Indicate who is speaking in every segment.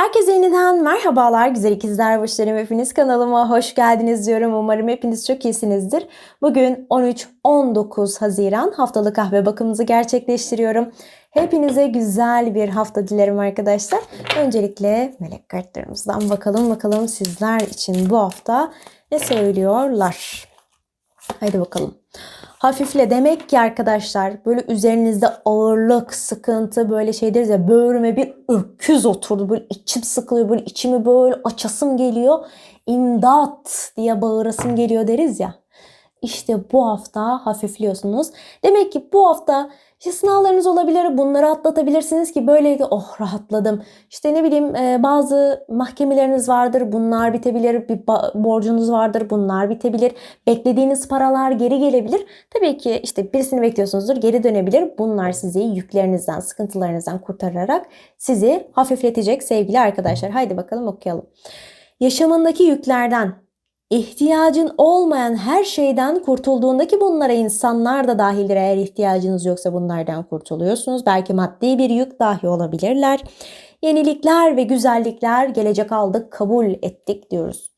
Speaker 1: Herkese yeniden merhabalar güzel ikizler burçlarım hepiniz kanalıma hoş geldiniz diyorum. Umarım hepiniz çok iyisinizdir. Bugün 13-19 Haziran haftalık kahve bakımımızı gerçekleştiriyorum. Hepinize güzel bir hafta dilerim arkadaşlar. Öncelikle melek kartlarımızdan bakalım bakalım sizler için bu hafta ne söylüyorlar. Haydi bakalım. Hafifle demek ki arkadaşlar böyle üzerinizde ağırlık, sıkıntı böyle şey deriz ya böğrüme bir öküz oturdu. Böyle içim sıkılıyor. Böyle içimi böyle açasım geliyor. İmdat diye bağırasım geliyor deriz ya. İşte bu hafta hafifliyorsunuz. Demek ki bu hafta işte sınavlarınız olabilir. Bunları atlatabilirsiniz ki böylelikle oh rahatladım. İşte ne bileyim e, bazı mahkemeleriniz vardır. Bunlar bitebilir. Bir borcunuz vardır. Bunlar bitebilir. Beklediğiniz paralar geri gelebilir. Tabii ki işte birisini bekliyorsunuzdur. Geri dönebilir. Bunlar sizi yüklerinizden, sıkıntılarınızdan kurtararak sizi hafifletecek sevgili arkadaşlar. Haydi bakalım okuyalım. Yaşamındaki yüklerden ihtiyacın olmayan her şeyden kurtulduğunda ki bunlara insanlar da dahildir eğer ihtiyacınız yoksa bunlardan kurtuluyorsunuz. Belki maddi bir yük dahi olabilirler. Yenilikler ve güzellikler gelecek aldık, kabul ettik diyoruz.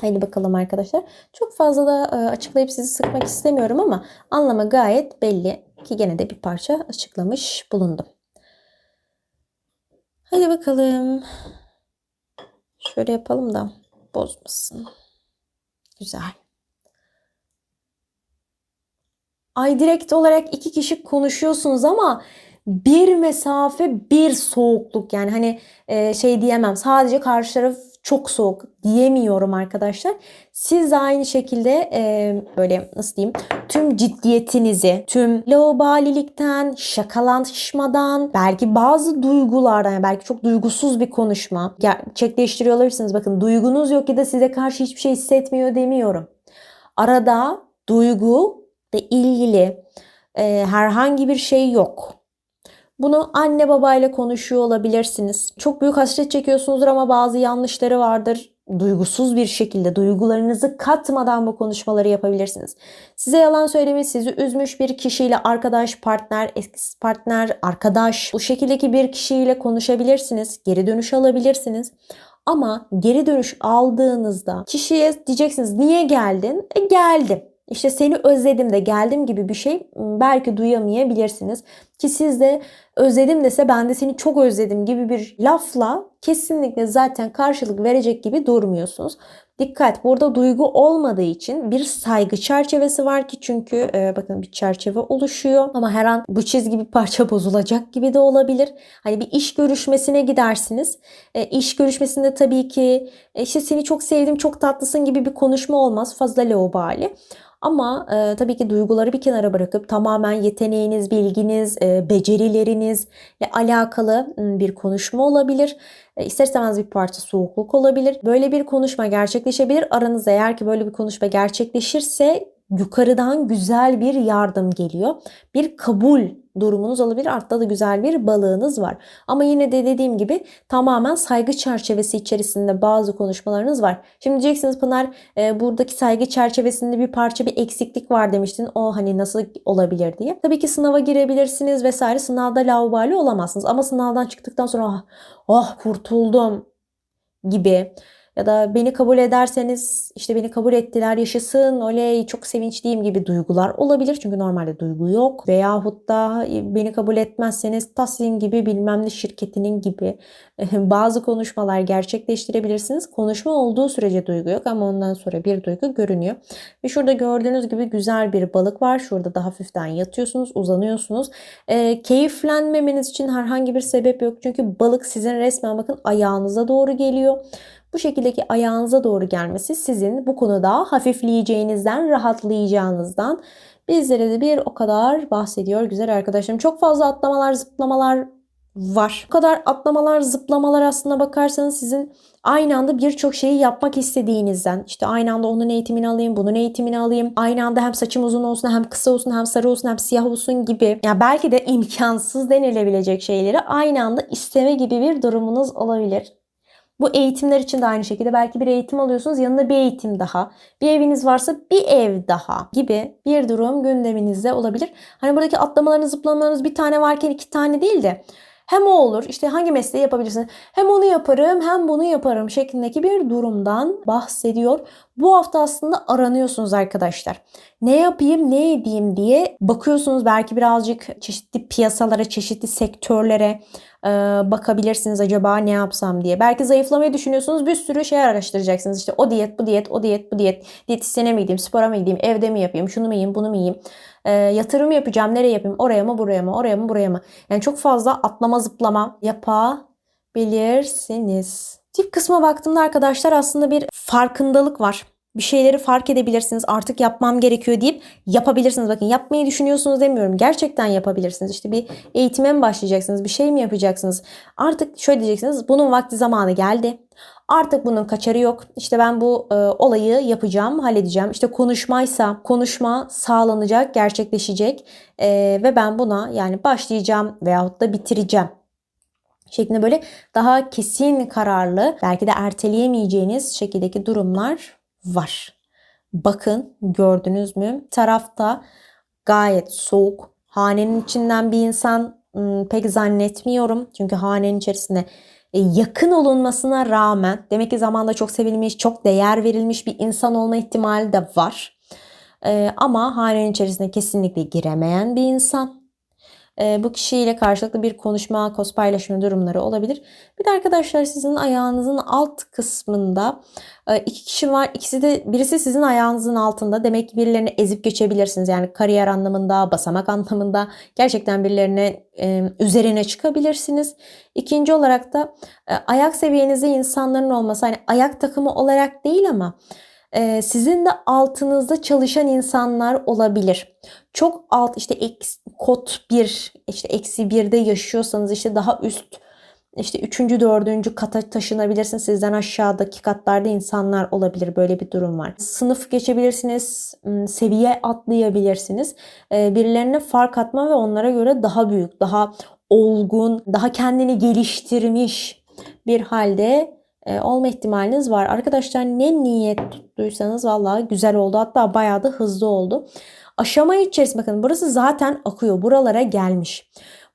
Speaker 1: Haydi bakalım arkadaşlar. Çok fazla da e, açıklayıp sizi sıkmak istemiyorum ama anlamı gayet belli ki gene de bir parça açıklamış bulundum. Hadi bakalım. Şöyle yapalım da bozmasın. Güzel. Ay direkt olarak iki kişi konuşuyorsunuz ama bir mesafe bir soğukluk yani hani şey diyemem sadece karşı taraf çok soğuk diyemiyorum arkadaşlar. Siz de aynı şekilde e, böyle nasıl diyeyim tüm ciddiyetinizi, tüm laubalilikten, şakalaşmadan, belki bazı duygulardan, belki çok duygusuz bir konuşma gerçekleştiriyor olabilirsiniz. Bakın duygunuz yok ya da size karşı hiçbir şey hissetmiyor demiyorum. Arada duygu ile ilgili e, herhangi bir şey yok. Bunu anne babayla konuşuyor olabilirsiniz. Çok büyük hasret çekiyorsunuzdur ama bazı yanlışları vardır. Duygusuz bir şekilde duygularınızı katmadan bu konuşmaları yapabilirsiniz. Size yalan söylemiş, sizi üzmüş bir kişiyle arkadaş, partner, eski partner, arkadaş bu şekildeki bir kişiyle konuşabilirsiniz. Geri dönüş alabilirsiniz. Ama geri dönüş aldığınızda kişiye diyeceksiniz niye geldin? E geldim. İşte seni özledim de geldim gibi bir şey belki duyamayabilirsiniz. Ki siz de özledim dese ben de seni çok özledim gibi bir lafla kesinlikle zaten karşılık verecek gibi durmuyorsunuz. Dikkat burada duygu olmadığı için bir saygı çerçevesi var ki çünkü e, bakın bir çerçeve oluşuyor ama her an bu çizgi bir parça bozulacak gibi de olabilir. Hani bir iş görüşmesine gidersiniz. E, iş görüşmesinde tabii ki e, işte seni çok sevdim çok tatlısın gibi bir konuşma olmaz fazla laubali. Ama e, tabii ki duyguları bir kenara bırakıp tamamen yeteneğiniz, bilginiz, e, becerinilerinizle alakalı bir konuşma olabilir. E, ister istemez bir parça soğukluk olabilir. Böyle bir konuşma gerçekleşebilir. Aranızda eğer ki böyle bir konuşma gerçekleşirse yukarıdan güzel bir yardım geliyor. Bir kabul durumunuz olabilir. Altta da güzel bir balığınız var. Ama yine de dediğim gibi tamamen saygı çerçevesi içerisinde bazı konuşmalarınız var. Şimdi diyeceksiniz Pınar e, buradaki saygı çerçevesinde bir parça bir eksiklik var demiştin. O hani nasıl olabilir diye. Tabii ki sınava girebilirsiniz vesaire. Sınavda laubali olamazsınız. Ama sınavdan çıktıktan sonra oh, oh kurtuldum gibi ya da beni kabul ederseniz işte beni kabul ettiler yaşasın oley çok sevinçliyim gibi duygular olabilir. Çünkü normalde duygu yok. Veyahut da beni kabul etmezseniz Taslim gibi bilmem ne şirketinin gibi bazı konuşmalar gerçekleştirebilirsiniz. Konuşma olduğu sürece duygu yok ama ondan sonra bir duygu görünüyor. Ve şurada gördüğünüz gibi güzel bir balık var. Şurada da hafiften yatıyorsunuz, uzanıyorsunuz. E, keyiflenmemeniz için herhangi bir sebep yok. Çünkü balık sizin resmen bakın ayağınıza doğru geliyor. Bu şekildeki ayağınıza doğru gelmesi sizin bu konuda hafifleyeceğinizden, rahatlayacağınızdan bizlere de bir o kadar bahsediyor güzel arkadaşlarım. Çok fazla atlamalar, zıplamalar var. Bu kadar atlamalar, zıplamalar aslında bakarsanız sizin aynı anda birçok şeyi yapmak istediğinizden işte aynı anda onun eğitimini alayım, bunun eğitimini alayım. Aynı anda hem saçım uzun olsun, hem kısa olsun, hem sarı olsun, hem siyah olsun gibi. Ya yani belki de imkansız denilebilecek şeyleri aynı anda isteme gibi bir durumunuz olabilir. Bu eğitimler için de aynı şekilde belki bir eğitim alıyorsunuz yanında bir eğitim daha. Bir eviniz varsa bir ev daha gibi bir durum gündeminizde olabilir. Hani buradaki atlamalarınız zıplamalarınız bir tane varken iki tane değil de Hem o olur işte hangi mesleği yapabilirsiniz hem onu yaparım hem bunu yaparım şeklindeki bir durumdan bahsediyor. Bu hafta aslında aranıyorsunuz arkadaşlar. Ne yapayım ne edeyim diye bakıyorsunuz belki birazcık çeşitli piyasalara çeşitli sektörlere e, bakabilirsiniz acaba ne yapsam diye. Belki zayıflamayı düşünüyorsunuz bir sürü şey araştıracaksınız. İşte o diyet bu diyet o diyet bu diyet diyetisyene mi gideyim spora mı gideyim evde mi yapayım şunu mu yiyeyim bunu mu yiyeyim e, yatırım yapacağım nereye yapayım oraya mı buraya mı oraya mı buraya mı yani çok fazla atlama zıplama yapabilirsiniz. Tip kısma baktığımda arkadaşlar aslında bir farkındalık var. Bir şeyleri fark edebilirsiniz. Artık yapmam gerekiyor deyip yapabilirsiniz. Bakın yapmayı düşünüyorsunuz demiyorum. Gerçekten yapabilirsiniz. İşte bir eğitime mi başlayacaksınız? Bir şey mi yapacaksınız? Artık şöyle diyeceksiniz. Bunun vakti zamanı geldi. Artık bunun kaçarı yok. İşte ben bu e, olayı yapacağım, halledeceğim. İşte konuşmaysa konuşma sağlanacak, gerçekleşecek E, ve ben buna yani başlayacağım veyahut da bitireceğim şeklinde böyle daha kesin kararlı belki de erteleyemeyeceğiniz şekildeki durumlar var. Bakın gördünüz mü? Tarafta gayet soğuk. Hanenin içinden bir insan pek zannetmiyorum. Çünkü hanenin içerisinde e, yakın olunmasına rağmen demek ki zamanda çok sevilmiş, çok değer verilmiş bir insan olma ihtimali de var. Ee, ama hanenin içerisine kesinlikle giremeyen bir insan. Ee, bu kişiyle karşılıklı bir konuşma, koz paylaşma durumları olabilir. Bir de arkadaşlar sizin ayağınızın alt kısmında e, iki kişi var. İkisi de birisi sizin ayağınızın altında. Demek ki birilerini ezip geçebilirsiniz. Yani kariyer anlamında, basamak anlamında gerçekten birilerine e, üzerine çıkabilirsiniz. İkinci olarak da e, ayak seviyenizde insanların olması. Hani ayak takımı olarak değil ama sizin de altınızda çalışan insanlar olabilir. Çok alt işte eks, kod 1 işte eksi 1'de yaşıyorsanız işte daha üst işte üçüncü, dördüncü kata taşınabilirsiniz. Sizden aşağıdaki katlarda insanlar olabilir. Böyle bir durum var. Sınıf geçebilirsiniz. Seviye atlayabilirsiniz. Ee, birilerine fark atma ve onlara göre daha büyük, daha olgun, daha kendini geliştirmiş bir halde olma ihtimaliniz var. Arkadaşlar ne niyet tuttuysanız vallahi güzel oldu. Hatta bayağı da hızlı oldu. Aşama içerisinde bakın burası zaten akıyor. Buralara gelmiş.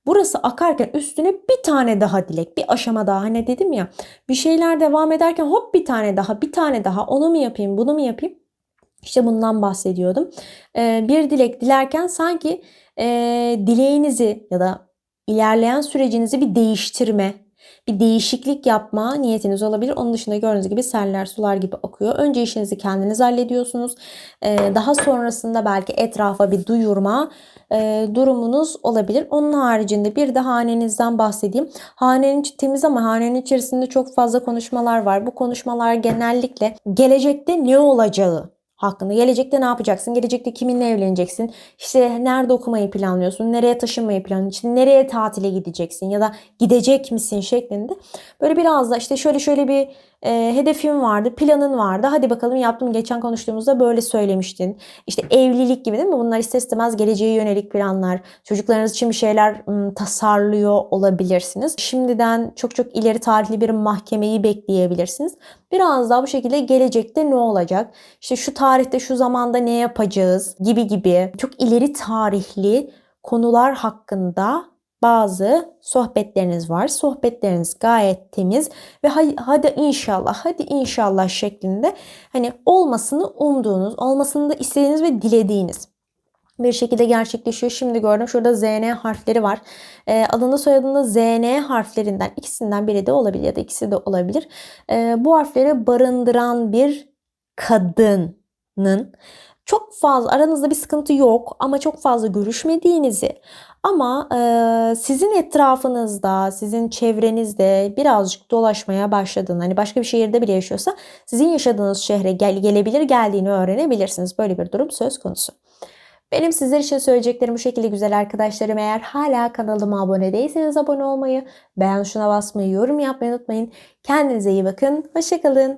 Speaker 1: Burası akarken üstüne bir tane daha dilek, bir aşama daha. Hani dedim ya bir şeyler devam ederken hop bir tane daha, bir tane daha onu mu yapayım, bunu mu yapayım? İşte bundan bahsediyordum. Ee, bir dilek dilerken sanki e, dileğinizi ya da ilerleyen sürecinizi bir değiştirme, bir değişiklik yapma niyetiniz olabilir. Onun dışında gördüğünüz gibi seller sular gibi akıyor. Önce işinizi kendiniz hallediyorsunuz. Ee, daha sonrasında belki etrafa bir duyurma e, durumunuz olabilir. Onun haricinde bir de hanenizden bahsedeyim. Hanenin temiz ama hanenin içerisinde çok fazla konuşmalar var. Bu konuşmalar genellikle gelecekte ne olacağı hakkında. Gelecekte ne yapacaksın? Gelecekte kiminle evleneceksin? İşte nerede okumayı planlıyorsun? Nereye taşınmayı planlıyorsun? İşte nereye tatile gideceksin? Ya da gidecek misin şeklinde. Böyle biraz da işte şöyle şöyle bir e, hedefim vardı, planın vardı. Hadi bakalım yaptım. Geçen konuştuğumuzda böyle söylemiştin. İşte evlilik gibi değil mi? Bunlar ister istemez geleceğe yönelik planlar. Çocuklarınız için bir şeyler ım, tasarlıyor olabilirsiniz. Şimdiden çok çok ileri tarihli bir mahkemeyi bekleyebilirsiniz. Biraz daha bu şekilde gelecekte ne olacak? İşte şu tarihte şu zamanda ne yapacağız gibi gibi çok ileri tarihli konular hakkında bazı sohbetleriniz var. Sohbetleriniz gayet temiz ve hadi inşallah, hadi inşallah şeklinde hani olmasını umduğunuz, olmasını da istediğiniz ve dilediğiniz bir şekilde gerçekleşiyor. Şimdi gördüm şurada ZN harfleri var. E, adında soyadında ZN harflerinden ikisinden biri de olabilir ya da ikisi de olabilir. E, bu harfleri barındıran bir kadının çok fazla aranızda bir sıkıntı yok ama çok fazla görüşmediğinizi ama e, sizin etrafınızda, sizin çevrenizde birazcık dolaşmaya başladığını, hani başka bir şehirde bile yaşıyorsa sizin yaşadığınız şehre gel, gelebilir, geldiğini öğrenebilirsiniz. Böyle bir durum söz konusu. Benim sizler için söyleyeceklerim bu şekilde güzel arkadaşlarım. Eğer hala kanalıma abone değilseniz abone olmayı, beğen şuna basmayı, yorum yapmayı unutmayın. Kendinize iyi bakın. Hoşçakalın.